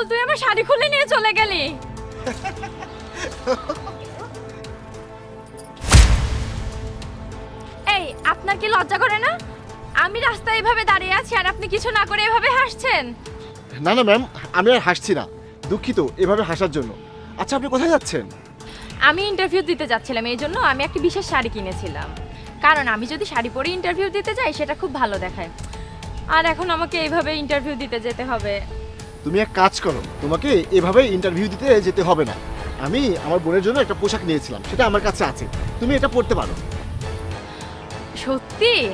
রাহুল তুই আমার শাড়ি খুলে নিয়ে চলে গেলি। এই আপনার কি লজ্জা করে না? আমি রাস্তায় এভাবে দাঁড়িয়ে আছি আর আপনি কিছু না করে এভাবে হাসছেন। না না ম্যাম আমি আর হাসছি না। দুঃখিত এভাবে হাসার জন্য। আচ্ছা আপনি কোথায় যাচ্ছেন? আমি ইন্টারভিউ দিতে যাচ্ছিলাম এই জন্য আমি একটা বিশেষ শাড়ি কিনেছিলাম। কারণ আমি যদি শাড়ি পরে ইন্টারভিউ দিতে যাই সেটা খুব ভালো দেখায়। আর এখন আমাকে এইভাবে ইন্টারভিউ দিতে যেতে হবে। তুমি এক কাজ করো তোমাকে এভাবে ইন্টারভিউ দিতে যেতে হবে না। আমি আমার বোনের জন্য একটা পোশাক নিয়েছিলাম সেটা আমার কাছে আছে। তুমি এটা পরতে পারো। সত্যি?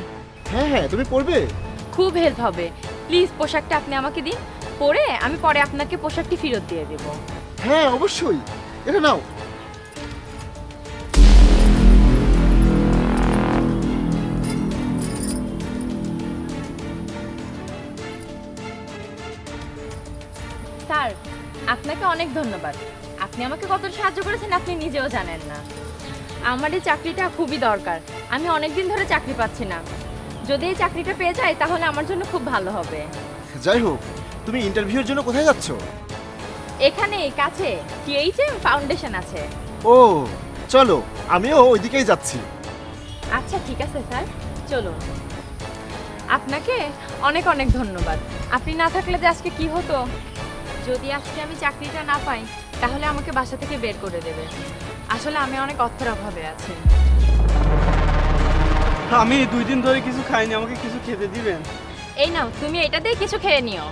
হ্যাঁ হ্যাঁ তুমি পরবে। খুব হেল্প হবে। প্লিজ পোশাকটা আপনি আমাকে দিন। পরে আমি পরে আপনাকে পোশাকটি ফেরত দিয়ে দেব। হ্যাঁ অবশ্যই। এটা নাও। স্যার আপনাকে অনেক ধন্যবাদ। আপনি আমাকে কতটা সাহায্য করেছেন আপনি নিজেও জানেন না। আমার এই চাকরিটা খুবই দরকার। আমি অনেক দিন ধরে চাকরি পাচ্ছি না। যদি এই চাকরিটা পেয়ে যাই তাহলে আমার জন্য খুব ভালো হবে। যাই হোক তুমি ইন্টারভিউর জন্য কোথায় যাচ্ছ? এখানে কাছে টিএইচএম ফাউন্ডেশন আছে। ও চলো আমিও ওইদিকেই যাচ্ছি। আচ্ছা ঠিক আছে স্যার। চলুন। আপনাকে অনেক অনেক ধন্যবাদ। আপনি না থাকলে যে আজকে কি হতো? যদি আজকে আমি চাকরিটা না পাই তাহলে আমাকে বাসা থেকে বের করে দেবে। আসলে আমি অনেক অর্থের অভাবে আছি। আমি দুই দিন ধরে কিছু খাইনি আমাকে কিছু খেতে দিবেন? এই নাও তুমি এটা দিয়ে কিছু খেয়ে নিও।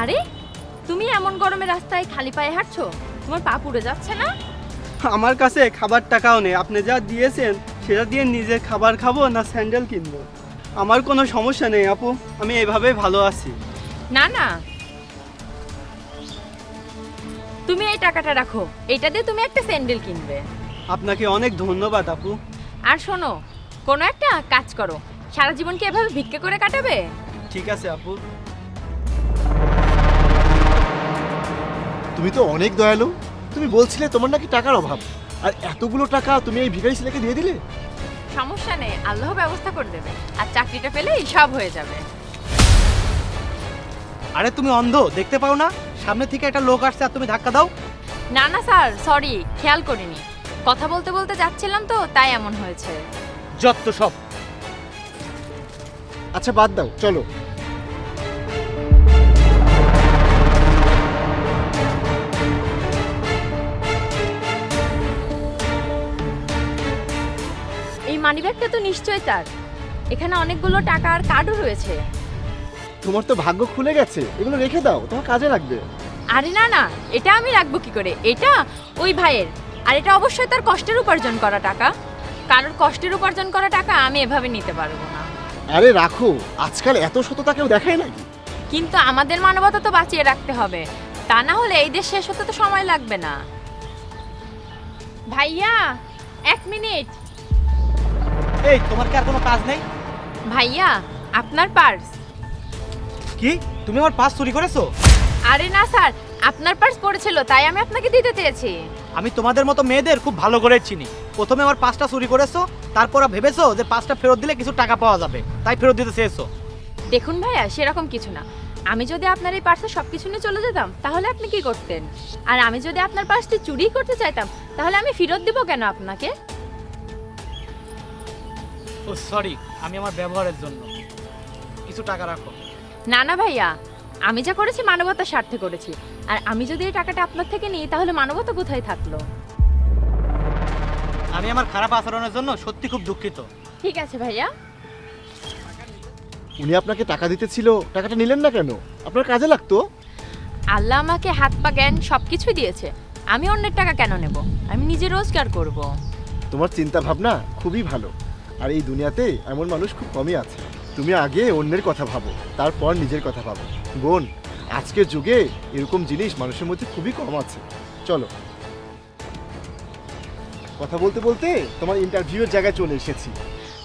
আরে তুমি এমন গরমে রাস্তায় খালি পায়ে হাঁটছো? তোমার পা পুড়ে যাচ্ছে না? আমার কাছে খাবার টাকাও নেই। আপনি যা দিয়েছেন সেটা দিয়ে নিজের খাবার খাব না স্যান্ডেল কিনবো? আমার কোনো সমস্যা নেই আপু। আমি এভাবে ভালো আছি। না না। তুমি এই টাকাটা রাখো। এটা দিয়ে তুমি একটা স্যান্ডেল কিনবে। আপনাকে অনেক ধন্যবাদ আপু। আর শোনো কোনো একটা কাজ করো। সারা জীবন কি এভাবে ভিক্ষে করে কাটাবে? ঠিক আছে আপু। তুমি তো অনেক দয়ালু। তুমি বলছিলে তোমার নাকি টাকার অভাব। আর এতগুলো টাকা তুমি এই ভিখারি ছেলেকে দিয়ে দিলে? সমস্যা নেই আল্লাহ ব্যবস্থা করে দেবে। আর চাকরিটা পেলেই সব হয়ে যাবে। আরে তুমি অন্ধ দেখতে পাও না? সামনে থেকে একটা লোক আসছে আর তুমি ধাক্কা দাও। না না স্যার সরি খেয়াল করিনি। কথা বলতে বলতে যাচ্ছিলাম তো তাই এমন হয়েছে। যত সব। আচ্ছা বাদ দাও চলো। মানিব্যাগটা তো নিশ্চয়ই তার। এখানে অনেকগুলো টাকা আর কার্ডও রয়েছে। তোমার তো ভাগ্য খুলে গেছে এগুলো রেখে দাও তোমার কাজে লাগবে। আরে না না এটা আমি রাখব কি করে? এটা ওই ভাইয়ের। আর এটা অবশ্যই তার কষ্টের উপার্জন করা টাকা। কারোর কষ্টের উপার্জন করা টাকা আমি এভাবে নিতে পারব না। আরে রাখো আজকাল এত সততা কেউ দেখায় নাকি? কিন্তু আমাদের মানবতা তো বাঁচিয়ে রাখতে হবে। তা না হলে এই দেশ শেষ হতে তো সময় লাগবে না। ভাইয়া এক মিনিট। এই তোমার কি আর কোনো কাজ নেই? ভাইয়া আপনার পার্স। কি? তুমি আমার পাস চুরি করেছ? আরে না স্যার আপনার পার্স পড়েছিল তাই আমি আপনাকে দিতে চেয়েছি। আমি তোমাদের মতো মেয়েদের খুব ভালো করে চিনি। প্রথমে আমার পাসটা চুরি করেছ তারপর ভেবেছো যে পাসটা ফেরত দিলে কিছু টাকা পাওয়া যাবে তাই ফেরত দিতে চেয়েছো। দেখুন ভাইয়া সেরকম কিছু না। আমি যদি আপনার এই পার্সে সব কিছু নিয়ে চলে যেতাম তাহলে আপনি কি করতেন? আর আমি যদি আপনার পার্সটি চুরি করতে চাইতাম তাহলে আমি ফেরত দিব কেন আপনাকে? ও সরি আমি আমার ব্যবহারের জন্য। কিছু টাকা রাখো। না না ভাইয়া আমি যা করেছি মানবতার স্বার্থে করেছি। আর আমি যদি এই টাকাটা আপনার থেকে নিই তাহলে মানবতা কোথায় থাকল? আমি আমার খারাপ আচরণের জন্য সত্যি খুব দুঃখিত। ঠিক আছে ভাইয়া। উনি আপনাকে টাকা দিতে ছিল টাকাটা নিলেন না কেন? আপনার কাজে লাগতো? আল্লাহ আমাকে হাত পা জ্ঞান সব কিছুই দিয়েছে। আমি অন্যের টাকা কেন নেব? আমি নিজে রোজগার করব। তোমার চিন্তা ভাবনা খুবই ভালো। আর এই দুনিয়াতে এমন মানুষ খুব কমই আছে। তুমি আগে অন্যের কথা ভাবো তারপর নিজের কথা ভাবো। বোন আজকের যুগে এরকম জিনিস মানুষের মধ্যে খুবই কম আছে। চলো। কথা বলতে বলতে তোমার ইন্টারভিউয়ের জায়গায় চলে এসেছি।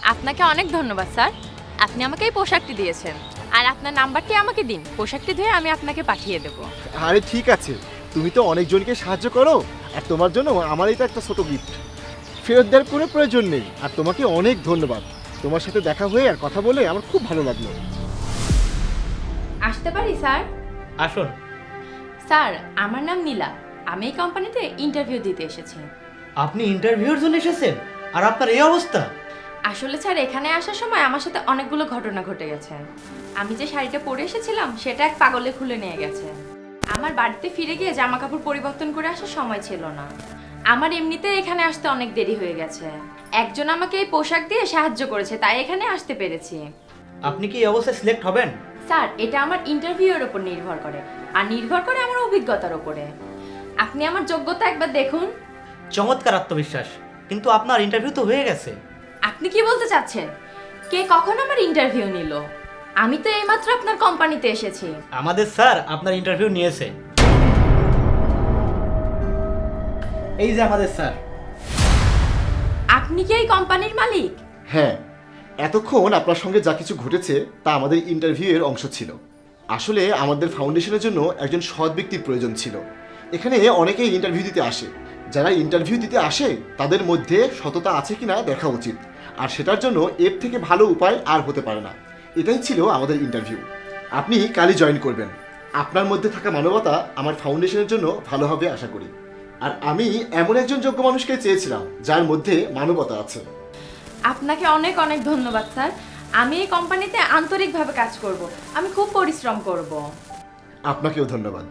আপনাকে অনেক ধন্যবাদ স্যার। আপনি আমাকে এই পোশাকটি দিয়েছেন। আর আপনার নাম্বারটি আমাকে দিন। পোশাকটি ধুয়ে আমি আপনাকে পাঠিয়ে দেবো। আরে ঠিক আছে। তুমি তো অনেকজনকে সাহায্য করো আর তোমার জন্য আমার এটা একটা ছোট গিফট ফেরত দেওয়ার কোনো প্রয়োজন নেই। আর তোমাকে অনেক ধন্যবাদ। তোমার সাথে দেখা হয়ে আর কথা বলে আমার খুব ভালো লাগল। আসতে পারি স্যার? আসুন। স্যার আমার নাম নীলা। আমি এই কোম্পানিতে ইন্টারভিউ দিতে এসেছি। আপনি ইন্টারভিউর জন্য এসেছেন? আর আপনার এই অবস্থা? আসলে স্যার এখানে আসার সময় আমার সাথে অনেকগুলো ঘটনা ঘটে গেছে। আমি যে শাড়িটা পরে এসেছিলাম সেটা এক পাগলে খুলে নিয়ে গেছে। আমার বাড়িতে ফিরে গিয়ে জামা কাপড় পরিবর্তন করে আসার সময় ছিল না। আমার এমনিতে এখানে আসতে অনেক দেরি হয়ে গেছে। একজন আমাকে এই পোশাক দিয়ে সাহায্য করেছে তাই এখানে আসতে পেরেছি। আপনি কি এই অবস্থায় সিলেক্ট হবেন? স্যার এটা আমার ইন্টারভিউয়ের উপর নির্ভর করে আর নির্ভর করে আমার অভিজ্ঞতার উপরে আপনি আমার যোগ্যতা একবার দেখুন। চমৎকার আত্মবিশ্বাস কিন্তু আপনার ইন্টারভিউ তো হয়ে গেছে। আপনি কি বলতে চাচ্ছেন? কে কখন আমার ইন্টারভিউ নিল? আমি তো এইমাত্র আপনার কোম্পানিতে এসেছি। আমাদের স্যার আপনার ইন্টারভিউ নিয়েছে। এই যে আমাদের স্যার। আপনি কি এই কোম্পানির মালিক? হ্যাঁ এতক্ষণ আপনার সঙ্গে যা কিছু ঘটেছে তা আমাদের ইন্টারভিউয়ের অংশ ছিল। আসলে আমাদের ফাউন্ডেশনের জন্য একজন সৎ ব্যক্তির প্রয়োজন ছিল। এখানে অনেকেই ইন্টারভিউ দিতে আসে। যারা ইন্টারভিউ দিতে আসে তাদের মধ্যে সততা আছে কিনা দেখা উচিত। আর সেটার জন্য এর থেকে ভালো উপায় আর হতে পারে না। এটাই ছিল আমাদের ইন্টারভিউ। আপনি কালই জয়েন করবেন। আপনার মধ্যে থাকা মানবতা আমার ফাউন্ডেশনের জন্য ভালো হবে আশা করি। আর আমি এমন একজন যোগ্য মানুষকে চেয়েছিলাম যার মধ্যে মানবতা আছে। আপনাকে অনেক অনেক ধন্যবাদ স্যার। আমি এই কোম্পানিতে আন্তরিকভাবে কাজ করব। আমি খুব পরিশ্রম করব। আপনাকেও ধন্যবাদ।